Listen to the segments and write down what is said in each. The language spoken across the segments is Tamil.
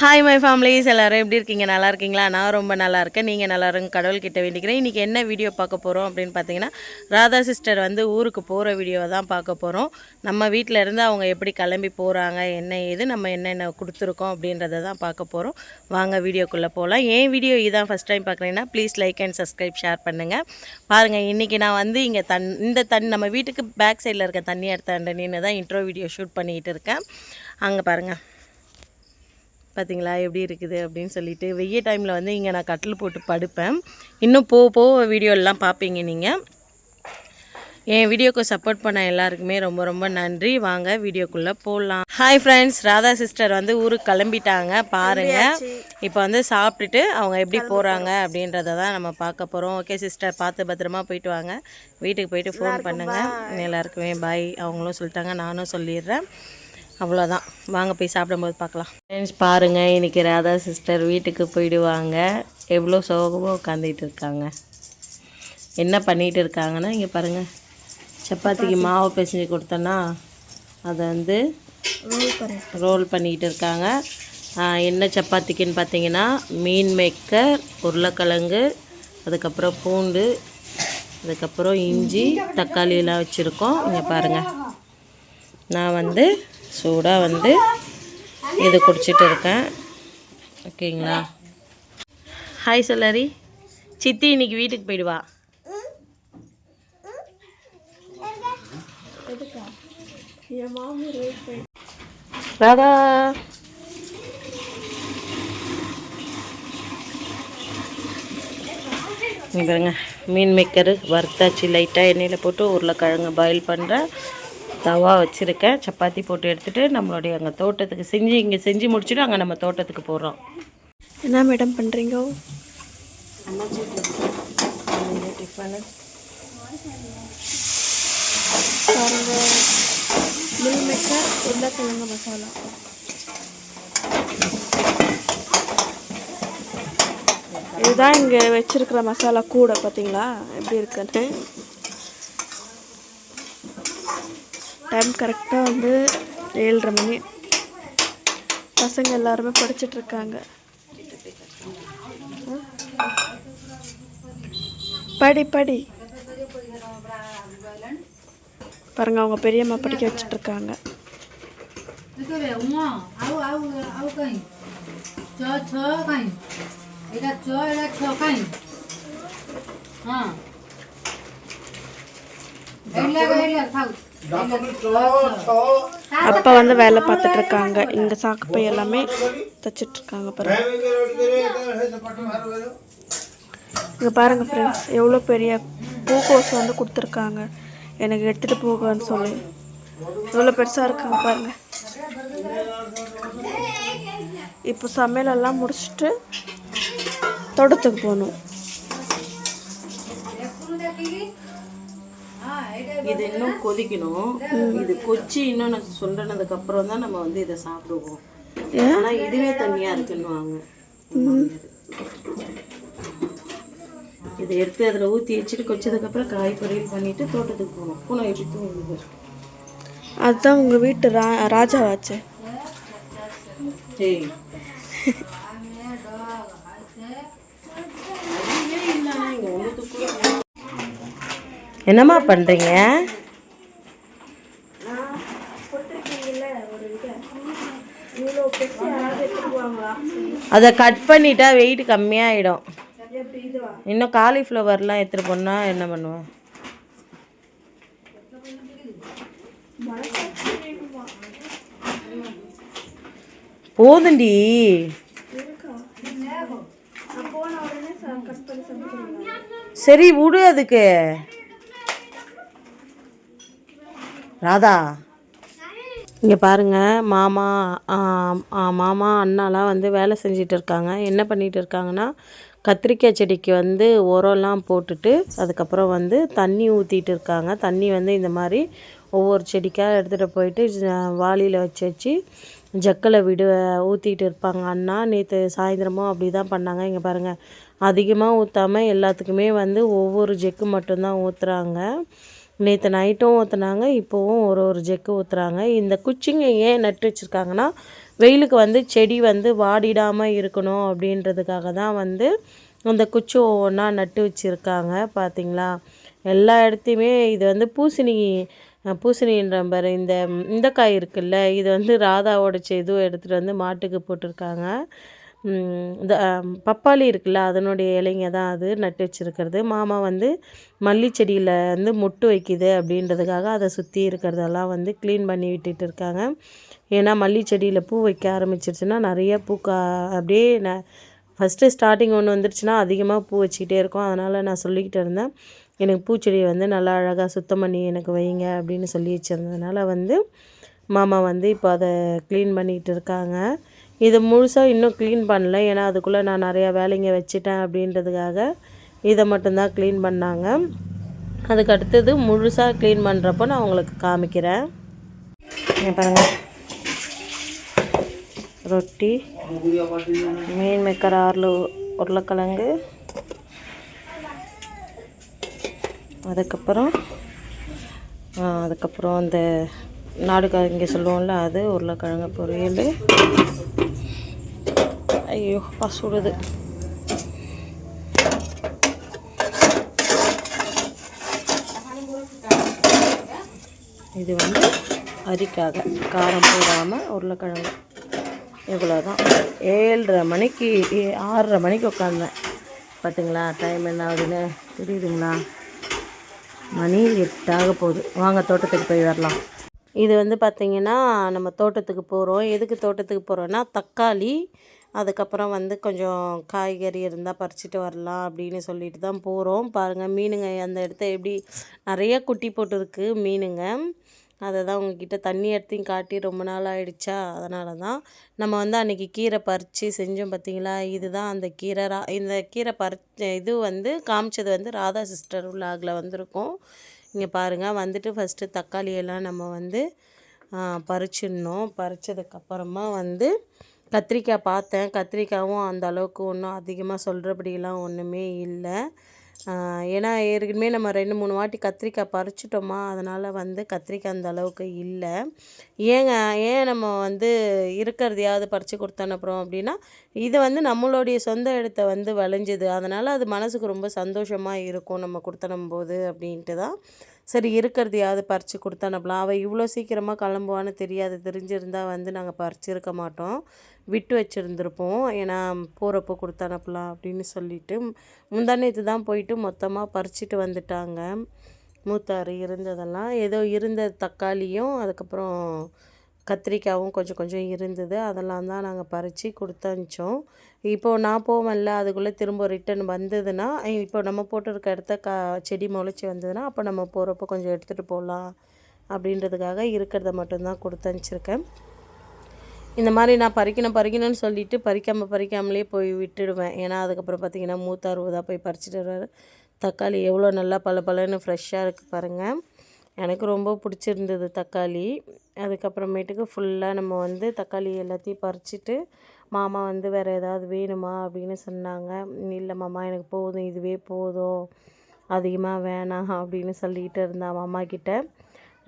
ஹாய் மை ஃபேமிலிஸ் எல்லாரும் எப்படி இருக்கீங்க? நல்லா இருக்கீங்களா? நான் ரொம்ப நல்லா இருக்கேன். நீங்கள் நல்லா இருங்க. கடவுள்கிட்ட வேண்டிக்கிறேன். இன்றைக்கி என்ன வீடியோ பார்க்க போகிறோம் அப்படின்னு பார்த்தீங்கன்னா ராதா சிஸ்டர் வந்து ஊருக்கு போகிற வீடியோவை தான் பார்க்க போகிறோம் நம்ம வீட்டில் இருந்து அவங்க எப்படி கிளம்பி போகிறாங்க என்ன ஏது? நம்ம என்னென்ன கொடுத்துருக்கோம் அப்படின்றத தான் பார்க்க போகிறோம் வாங்க வீடியோக்குள்ளே போகலாம் ஏன் வீடியோ இதான் ஃபஸ்ட் டைம் பார்க்குறீங்கன்னா please like and subscribe share பண்ணுங்கள் பாருங்கள் இன்றைக்கி நான் வந்து இங்கே தன் இந்த தண்ணி நம்ம வீட்டுக்கு பேக் சைடில் இருக்க தண்ணி எடுத்த நின்று தான் இன்ட்ரோ வீடியோ ஷூட் பண்ணிக்கிட்டு இருக்கேன். அங்கே பாருங்கள் பார்த்தீங்களா எப்படி இருக்குது அப்படின்னு சொல்லிட்டு வெய்ய டைமில் வந்து இங்கே நான் கட்டில் போட்டு படுப்பேன். இன்னும் போக போக வீடியோலாம் பார்ப்பீங்க நீங்கள் என் வீடியோக்கு சப்போர்ட் பண்ண எல்லாருக்குமே ரொம்ப ரொம்ப நன்றி. வாங்க வீடியோக்குள்ளே போடலாம் ஹாய் ஃப்ரெண்ட்ஸ் ராதா சிஸ்டர் வந்து ஊருக்கு கிளம்பிட்டாங்க. பாருங்கள் இப்போ வந்து சாப்பிட்டுட்டு அவங்க எப்படி போகிறாங்க அப்படின்றத தான் நம்ம பார்க்க போகிறோம் ஓகே சிஸ்டர் பார்த்து பத்திரமா போயிட்டு வாங்க. வீட்டுக்கு போயிட்டு ஃபோன் பண்ணுங்கள் எல்லாருக்குமே பாய் அவங்களும் சொல்லிட்டாங்க நானும் சொல்லிடுறேன். அவ்வளோதான் வாங்க போய் சாப்பிடும்போது பார்க்கலாம். ஃப்ரெண்ட்ஸ் பாருங்கள் இன்றைக்கி ராதா சிஸ்டர் வீட்டுக்கு போயிடுவாங்க. எவ்வளோ சோகமாக உட்காந்துட்டு இருக்காங்க. என்ன பண்ணிகிட்டு இருக்காங்கன்னா இங்கே பாருங்கள் சப்பாத்திக்கு மாவு பிசைஞ்சு கொடுத்தோன்னா அதை வந்து ரோல் பண்ணிக்கிட்டு இருக்காங்க. என்ன சப்பாத்திக்குன்னு பார்த்தீங்கன்னா மீன் மேக்கர் உருளைக்கிழங்கு அதுக்கப்புறம் பூண்டு அதுக்கப்புறம் இஞ்சி தக்காளி எல்லாம் வச்சுருக்கோம். இங்கே பாருங்கள் நான் வந்து சூடாக வந்து இது குடிச்சிட்டு இருக்கேன். ஓகேங்களா? ஹாய் சொல்லரி சித்தி இன்னைக்கு வீட்டுக்கு போயிடுவா. ராதா. பாருங்க மீன் மேக்கரு வறுத்தாச்சு லைட்டாக எண்ணெயில் போட்டு உருளைக்கிழங்கு பாயில் பண்ணுறேன் தவா வச்சுருக்கேன். சப்பாத்தி போட்டு எடுத்துகிட்டு நம்மளுடைய அங்கே தோட்டத்துக்கு செஞ்சு இங்கே செஞ்சு முடிச்சுட்டு அங்கே நம்ம தோட்டத்துக்கு போகிறோம் என்ன மேடம் பண்ணுறீங்க டிஃபனு மில் உருளைக்கிழங்கு மசாலா. இதுதான் இங்கே வச்சுருக்கிற மசாலா கூடை பார்த்தீங்களா எப்படி இருக்குன்னு டைம் கரெக்டாக வந்து ஏழரை மணி. பசங்க எல்லாருமே படிச்சிட்ருக்காங்க. படி படி. பாருங்க அவங்க பெரியம்மா படிக்க வச்சிட்டு இருக்காங்க அப்பா வந்து வேலை பார்த்துட்டு இருக்காங்க இங்க சாக்கு பை எல்லாமே தச்சிட்டு இருக்காங்க பாருங்க. இங்க பாருங்க ஃப்ரெண்ட்ஸ் எவ்வளோ பெரிய பூக்கோஸ் வந்து கொடுத்துருக்காங்க. எனக்கு எடுத்துட்டு போகன்னு சொல்லி. எவ்வளோ பெருசாக இருக்காங்க பாருங்க. இப்போ சமையலெல்லாம் முடிச்சுட்டு தோட்டத்துக்கு போகணும். இது இன்னும் கொதிக்கணும். இது கொச்சி இன்னும் நான் சுண்டனதுக்கு அப்புறம் தான் நம்ம வந்து இதை சாப்பிடுவோம். ஆனால் இதுவே தண்ணியாக இருக்குன்னுவாங்க. இதை எடுத்து அதில் ஊற்றி வச்சுட்டு கொச்சதுக்கப்புறம் காய் பொரியல் பண்ணிட்டு தோட்டத்துக்கு போகணும். பூனை எப்படி தூங்குது அதுதான் உங்க வீட்டு ரா ராஜாவாச்சு. சரி என்னம்மா பண்ணுறீங்க அதை கட் பண்ணிட்டா வெயிட் கம்மியாயிடும். இன்னும் காலிஃப்ளவர்லாம் எடுத்துகிட்டு போனால் என்ன பண்ணுவோம்? போதுண்டி. சரி விடு அதுக்கு. ராதா. இங்கே பாருங்க மாமா மாமா அண்ணாலாம் வந்து வேலை செஞ்சிட்டு இருக்காங்க என்ன பண்ணிகிட்டு இருக்காங்கன்னா கத்திரிக்காய் செடிக்கு வந்து உரம்லாம் போட்டுட்டு அதுக்கப்புறம் வந்து தண்ணி ஊற்றிட்டு இருக்காங்க தண்ணி வந்து இந்த மாதிரி ஒவ்வொரு செடிக்காக எடுத்துகிட்டு போயிட்டு வாளியில் வச்சு வச்சு ஜக்கில் விடு ஊற்றிட்டு இருப்பாங்க அண்ணா நேற்று சாயந்தரமும் அப்படி தான் பண்ணாங்க. இங்கே பாருங்கள் அதிகமாக ஊற்றாம எல்லாத்துக்குமே வந்து ஒவ்வொரு ஜெக்கு மட்டும்தான் ஊற்றுறாங்க நேற்று நைட்டும் ஊற்றுனாங்க இப்போவும் ஒரு ஒரு ஜெக்கு ஊற்றுறாங்க இந்த குச்சிங்க ஏன் நட்டு வச்சுருக்காங்கன்னா வெயிலுக்கு வந்து செடி வந்து வாடிடாமல் இருக்கணும் அப்படின்றதுக்காக தான் வந்து அந்த குச்சி ஒவ்வொன்றா நட்டு வச்சுருக்காங்க பார்த்தீங்களா எல்லா இடத்தையுமே இது வந்து பூசணி பூசணின்ற பாரு இந்த இந்த காய் இருக்குல்ல இது வந்து ராதாவோட இதுவும் எடுத்துகிட்டு வந்து மாட்டுக்கு போட்டிருக்காங்க. இந்த பப்பாளி இருக்குல்ல அதனுடைய இலைங்க தான் அது நட்டு வச்சுருக்கிறது. மாமா வந்து மல்லி செடியில் வந்து மொட்டு வைக்குது அப்படின்றதுக்காக அதை சுற்றி இருக்கிறதெல்லாம் வந்து க்ளீன் பண்ணி விட்டுட்டு இருக்காங்க. ஏன்னா மல்லி செடியில் பூ வைக்க ஆரம்பிச்சிருச்சுன்னா நிறைய பூக்கா அப்படியே ந ஃபஸ்ட்டு ஸ்டார்டிங் ஒன்று வந்துருச்சுன்னா அதிகமாக பூ வச்சுக்கிட்டே இருக்கும். அதனால் நான் சொல்லிக்கிட்டு இருந்தேன் எனக்கு பூச்செடியை வந்து நல்லா அழகாக சுத்தம் பண்ணி எனக்கு வைங்க அப்படின்னு சொல்லி வச்சுருந்ததுனால வந்து மாமா வந்து இப்போ அதை க்ளீன் பண்ணிக்கிட்டு இருக்காங்க. இது முழுசாக இன்னும் க்ளீன் பண்ணல. ஏன்னா அதுக்குள்ளே நான் நிறையா வேலைங்க வச்சுட்டேன் அப்படின்றதுக்காக இதை மட்டும்தான் க்ளீன் பண்ணாங்க. அதுக்கு அடுத்தது முழுசாக க்ளீன் பண்ணுறப்போ நான் உங்களுக்கு காமிக்கிறேன். பாருங்கள் ரொட்டி மீன் மேக்கர் ஆறு உருளைக்கிழங்கு. அதுக்கப்புறம் அதுக்கப்புறம் அந்த நாடுகாங்க சொல்லுவோம்ல அது உருளைக்கிழங்கு பொரியல். ஐயோ பசுடுது. சுடுது இது வந்து அரிக்காக காரம் போடாமல் உருளைக்கிழங்கு. இவ்வளோ தான் ஏழரை மணிக்கு ஏ- ஆறரை மணிக்கு உட்காந்தேன் பார்த்தீங்களா டைம் என்ன ஆகுதுன்னு தெரியுதுங்களா? மணி எட்டாக போகுது. வாங்க தோட்டத்துக்கு போய் வரலாம். இது வந்து பார்த்திங்கன்னா நம்ம தோட்டத்துக்கு போகிறோம் எதுக்கு தோட்டத்துக்கு போகிறோன்னா தக்காளி அதுக்கப்புறம் வந்து கொஞ்சம் காய்கறி இருந்தால் பறிச்சிட்டு வரலாம் அப்படின்னு சொல்லிட்டு தான் போகிறோம் பாருங்கள் மீனுங்க அந்த இடத்த எப்படி நிறைய குட்டி போட்டுருக்கு மீனுங்க. அதை தான் உங்ககிட்ட தண்ணி எடுத்தையும் காட்டி ரொம்ப நாள் ஆயிடுச்சா? அதனால தான் நம்ம வந்து அன்றைக்கி கீரை பறித்து செஞ்சோம் பார்த்தீங்களா இதுதான் அந்த கீரை ரா இந்த கீரை பறிச்ச இது வந்து காமிச்சது வந்து ராதா சிஸ்டர் உள்ளாகில் வந்திருக்கும். இங்கே பாருங்கள் வந்துட்டு ஃபஸ்ட்டு தக்காளியெல்லாம் நம்ம வந்து பறிச்சிடணும். பறிச்சதுக்கப்புறமா வந்து கத்திரிக்காய் பார்த்தேன். கத்திரிக்காயும் அந்த அளவுக்கு ஒன்றும் அதிகமாக சொல்கிறபடியெல்லாம் ஒன்றுமே இல்லை. ஏன்னா ஏற்கனவே நம்ம ரெண்டு மூணு வாட்டி கத்திரிக்காய் பறிச்சிட்டோமா அதனால் வந்து கத்திரிக்காய் அந்த அளவுக்கு இல்லை. ஏங்க ஏன் நம்ம வந்து இருக்கிறதையாவது பறித்து கொடுத்தனுப்புறோம் அப்படின்னா இது வந்து நம்மளுடைய சொந்த இடத்த வந்து விளைஞ்சது. அதனால் அது மனசுக்கு ரொம்ப சந்தோஷமாக இருக்கும் நம்ம கொடுத்தனும்போது அப்படின்ட்டு தான். சரி இருக்கிறதையாவது பறித்து கொடுத்தனுப்பலாம் அவள் இவ்வளோ சீக்கிரமாக கிளம்புவான்னு தெரியாது. தெரிஞ்சிருந்தால் வந்து நாங்கள் பறிச்சிருக்க மாட்டோம். விட்டு வச்சுருந்துருப்போம். ஏன்னா போகிறப்போ கொடுத்து அனுப்பலாம் அப்படின்னு சொல்லிட்டு. முந்தானேத்து தான் போயிட்டு மொத்தமாக பறிச்சிட்டு வந்துட்டாங்க. மூத்தாறு இருந்ததெல்லாம். ஏதோ இருந்த தக்காளியும் அதுக்கப்புறம் கத்திரிக்காயும் கொஞ்சம் கொஞ்சம் இருந்தது. அதெல்லாம் தான் நாங்கள் பறித்து கொடுத்து அனுப்பிச்சோம் இப்போது நான் போவேன்ல அதுக்குள்ளே திரும்ப ரிட்டன் வந்ததுன்னா இப்போ நம்ம போட்டிருக்க இடத்த கா செடி முளைச்சி வந்ததுன்னா அப்போ நம்ம போகிறப்போ கொஞ்சம் எடுத்துகிட்டு போகலாம் அப்படின்றதுக்காக இருக்கிறத மட்டும்தான் கொடுத்து அனுப்பிச்சிருக்கேன் இந்த மாதிரி நான் பறிக்கணும் பறிக்கணும்னு சொல்லிட்டு பறிக்காமல் பறிக்காமலே போய் விட்டுடுவேன். ஏன்னா அதுக்கப்புறம் பார்த்தீங்கன்னா மூத்த அறுபதாக போய் பறிச்சிட்டு வருவார் தக்காளி எவ்வளோ நல்லா பல பலன்னு ஃப்ரெஷ்ஷாக இருக்குது பாருங்கள் எனக்கு ரொம்ப பிடிச்சிருந்தது தக்காளி. அதுக்கப்புறமேட்டுக்கு ஃபுல்லாக நம்ம வந்து தக்காளி எல்லாத்தையும் பறிச்சிட்டு மாமா வந்து வேறு ஏதாவது வேணுமா? அப்படின்னு சொன்னாங்க. இல்லை மாமா எனக்கு போதும் இதுவே போதும். அதிகமாக வேணாம் அப்படின்னு சொல்லிக்கிட்டு இருந்தா மாமா கிட்ட.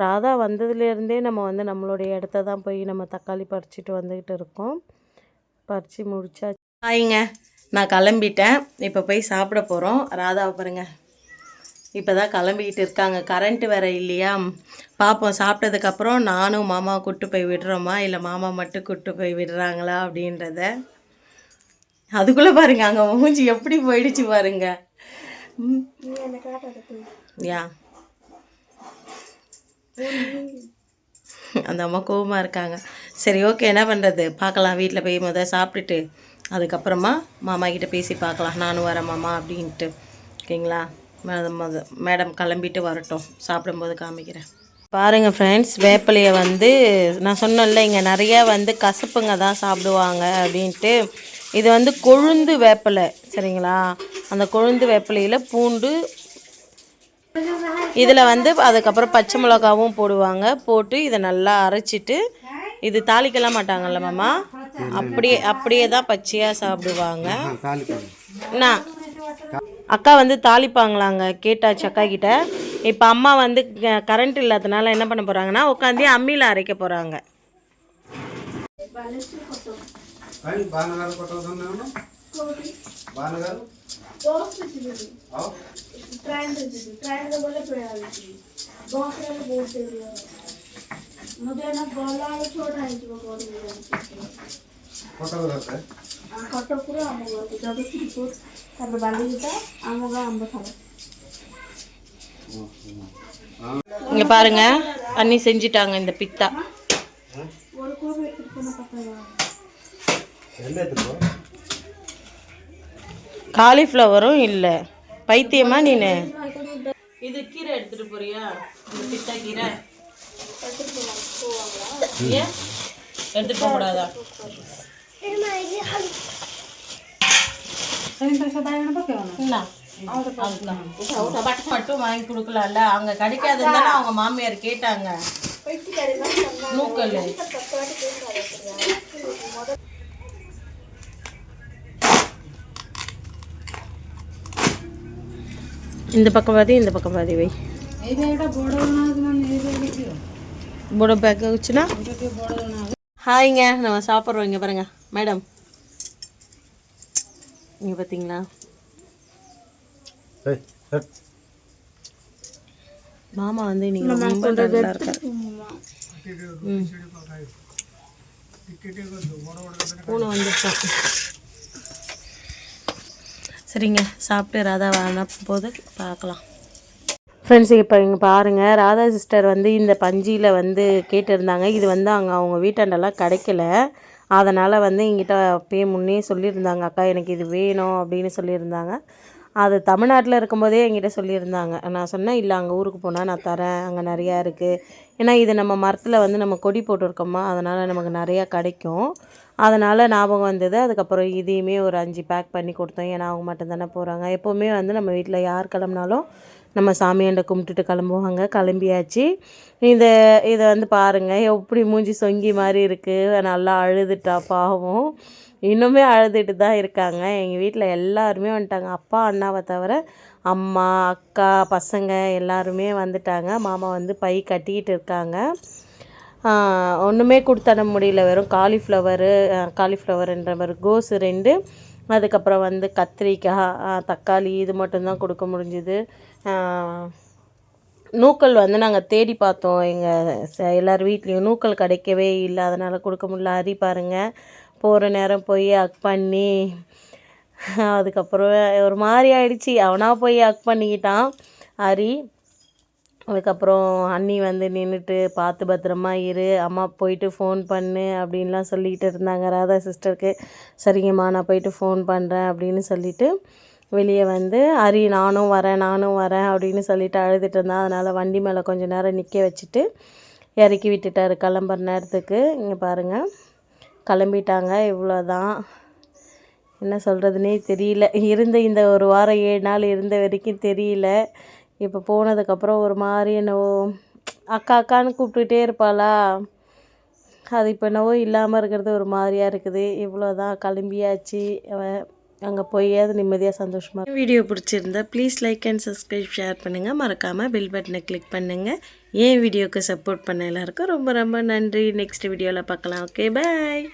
ராதா வந்ததுலேருந்தே நம்ம வந்து நம்மளுடைய இடத்த தான் போய் நம்ம தக்காளி பறிச்சிட்டு வந்துக்கிட்டு இருக்கோம். பறித்து முடிச்சா ஆயிங்க நான் கிளம்பிட்டேன். இப்போ போய் சாப்பிட போகிறோம் ராதாவை பாருங்கள் இப்போ தான் கிளம்பிக்கிட்டு இருக்காங்க. கரண்ட்டு வேற இல்லையா? பார்ப்போம் சாப்பிட்டதுக்கப்புறம் நானும் மாமா கூட்டு போய் விடுறோமா? இல்லை மாமா மட்டும் கூட்டு போய் விடுறாங்களா அப்படின்றத. அதுக்குள்ளே பாருங்க அங்கே மூஞ்சி எப்படி போயிடுச்சு பாருங்க. யா. அந்த அம்மா கோவமாக இருக்காங்க. சரி ஓகே என்ன பண்ணுறது பார்க்கலாம். வீட்டில் போய் முத சாப்பிட்டுட்டு அதுக்கப்புறமா மாமா கிட்டே பேசி பார்க்கலாம். நானும் வரேன் மாமா அப்படின்ட்டு. ஓகேங்களா? மேடம் கிளம்பிட்டு வரட்டும். சாப்பிடும்போது காமிக்கிறேன். பாருங்கள் ஃப்ரெண்ட்ஸ் வேப்பிலையை வந்து நான் சொன்னேன்ல இங்கே நிறைய வந்து கசப்புங்க தான் சாப்பிடுவாங்க அப்படின்ட்டு. இது வந்து கொழுந்து வேப்பிலை சரிங்களா? அந்த கொழுந்து வேப்பிலையில் பூண்டு இதில் வந்து அதுக்கப்புறம் பச்சை மிளகாவும் போடுவாங்க. போட்டு இதை நல்லா அரைச்சிட்டு இது தாளிக்கலாம் மாட்டாங்கல்ல மாமா? அப்படியே அப்படியே தான் பச்சையாக சாப்பிடுவாங்க. என்ன அக்கா வந்து தாளிப்பாங்களாங்க கேட்டாச்சு அக்கா கிட்ட இப்போ அம்மா வந்து கரண்ட் இல்லாதனால என்ன பண்ண போகிறாங்கன்னா உட்காந்து அம்மியில் அரைக்க போகிறாங்க मुझे ना बॉल छोड़ रहा କଟକରୁ ଆମ ଘରକୁ ଜଗତସିଂହପୁର ତାପରେ ବାଲିଗୁଡ଼ା ଆମ ଗାଁ ଆମ୍ବଶାଳ இங்கே பாருங்க அண்ணி செஞ்சிட்டாங்க இந்த பித்தா. காலிஃப்ளவரும் இல்லை. பைத்தியமா நீனு? இது கீரை எடுத்துட்டு போறியா? பித்தா கீரை? எடுத்துட்டு போக கூடாதா. மட்டும் வாங்கி கொடுக்கலாம்ல. அங்க கிடைக்காதுன்னு தானே அவங்க மாமியார் கேட்டாங்க. நூக்கல் இந்த பக்கம் பாதி இந்த பக்கம் பாதி வை. போட பேக் வச்சுனா? ஹாய்ங்க நம்ம சாப்பிட்றோம் இங்கே பாருங்க. மேடம். இங்கே பார்த்தீங்களா மாமா வந்து நீங்கள் ரொம்ப நல்லா இருக்கார். பூனை வந்துருக்கான் சரிங்க சாப்பிட்டு ராதா வாங்க போது பார்க்கலாம். ஃப்ரெண்ட்ஸ் இப்போ இங்கே பாருங்கள் ராதா சிஸ்டர் வந்து இந்த பஞ்சியில் வந்து கேட்டிருந்தாங்க. இது வந்து அங்கே அவங்க வீட்டாண்டெல்லாம் கிடைக்கல. அதனால் வந்து எங்கிட்ட அப்பயே முன்னே சொல்லியிருந்தாங்க அக்கா எனக்கு இது வேணும் அப்படின்னு சொல்லியிருந்தாங்க. அது தமிழ்நாட்டில் இருக்கும்போதே என்கிட்ட சொல்லியிருந்தாங்க. நான் சொன்னேன் இல்லை அங்கே ஊருக்கு போனால் நான் தரேன். அங்கே நிறையா இருக்குது ஏன்னா இது நம்ம மரத்தில் வந்து நம்ம கொடி போட்டிருக்கோமா அதனால் நமக்கு நிறையா கிடைக்கும். அதனால் ஞாபகம் வந்தது. அதுக்கப்புறம் இதையுமே ஒரு அஞ்சு பேக் பண்ணி கொடுத்தோம். ஏன்னா அவங்க மட்டும்தானே போகிறாங்க எப்போவுமே வந்து நம்ம வீட்டில் யார் கிளம்புனாலும் நம்ம சாமியாண்ட கும்பிட்டுட்டு கிளம்புவாங்க. கிளம்பியாச்சு. இந்த இதை வந்து பாருங்கள் எப்படி மூஞ்சி சொங்கி மாதிரி இருக்குது நல்லா அழுதுட்டா பாவம். இன்னுமே அழுதுட்டு தான் இருக்காங்க. எங்கள் வீட்டில் எல்லாருமே வந்துட்டாங்க. அப்பா அண்ணாவை தவிர அம்மா அக்கா பசங்க எல்லாருமே வந்துட்டாங்க. மாமா வந்து பை கட்டிக்கிட்டு இருக்காங்க. ஒன்றுமே கொடுத்தட முடியல. வெறும் காலிஃப்ளவரு காலிஃப்ளவர்ன்ற மாதிரி கோஸு ரெண்டு. அதுக்கப்புறம் வந்து கத்திரிக்காய் தக்காளி இது மட்டும்தான் கொடுக்க முடிஞ்சுது. நூக்கல் வந்து நாங்கள் தேடி பார்த்தோம். எங்கள் எல்லார் வீட்லேயும் நூக்கல் கிடைக்கவே இல்லை. அதனால் கொடுக்க முடியல. அரி பாருங்கள் போகிற நேரம் போய் அக் பண்ணி அதுக்கப்புறம் ஒரு மாதிரி ஆயிடுச்சு. அவனாக போய் அக் பண்ணிக்கிட்டான். அரி அதுக்கப்புறம் அண்ணி வந்து நின்றுட்டு பார்த்து பத்திரமா இரு. அம்மா போயிட்டு ஃபோன் பண்ணு அப்படின்லாம் சொல்லிக்கிட்டு இருந்தாங்க. ராதா சிஸ்டருக்கு சரிங்கம்மா நான் போயிட்டு ஃபோன் பண்ணுறேன் அப்படின்னு சொல்லிட்டு வெளியே வந்து அரி நானும் வரேன் நானும் வரேன் அப்படின்னு சொல்லிட்டு அழுதுட்டு இருந்தேன் அதனால் வண்டி மேலே கொஞ்சம் நேரம் நிற்க வச்சுட்டு இறக்கி விட்டுட்டாரு. கிளம்புற நேரத்துக்கு இங்கே பாருங்கள் கிளம்பிட்டாங்க இவ்வளோதான் என்ன சொல்கிறதுனே தெரியல. இருந்த இந்த ஒரு வாரம் ஏழு நாள் இருந்த வரைக்கும் தெரியல. இப்போ போனதுக்கப்புறம் ஒரு மாதிரி என்னவோ அக்கா அக்கான்னு கூப்பிட்டுட்டே இருப்பாளா? அது இப்போ என்னவோ இல்லாமல் இருக்கிறது ஒரு மாதிரியாக இருக்குது. இவ்வளோதான் கிளம்பியாச்சு. அங்கே போய் அது நிம்மதியாக சந்தோஷமாக வீடியோ பிடிச்சிருந்தா please like and subscribe share பண்ணுங்கள் மறக்காமல் பில் பட்டனை கிளிக் பண்ணுங்கள் ஏன் வீடியோவுக்கு சப்போர்ட் பண்ண எல்லாருக்கும் ரொம்ப ரொம்ப நன்றி. நெக்ஸ்ட் வீடியோவில் பார்க்கலாம். Okay bye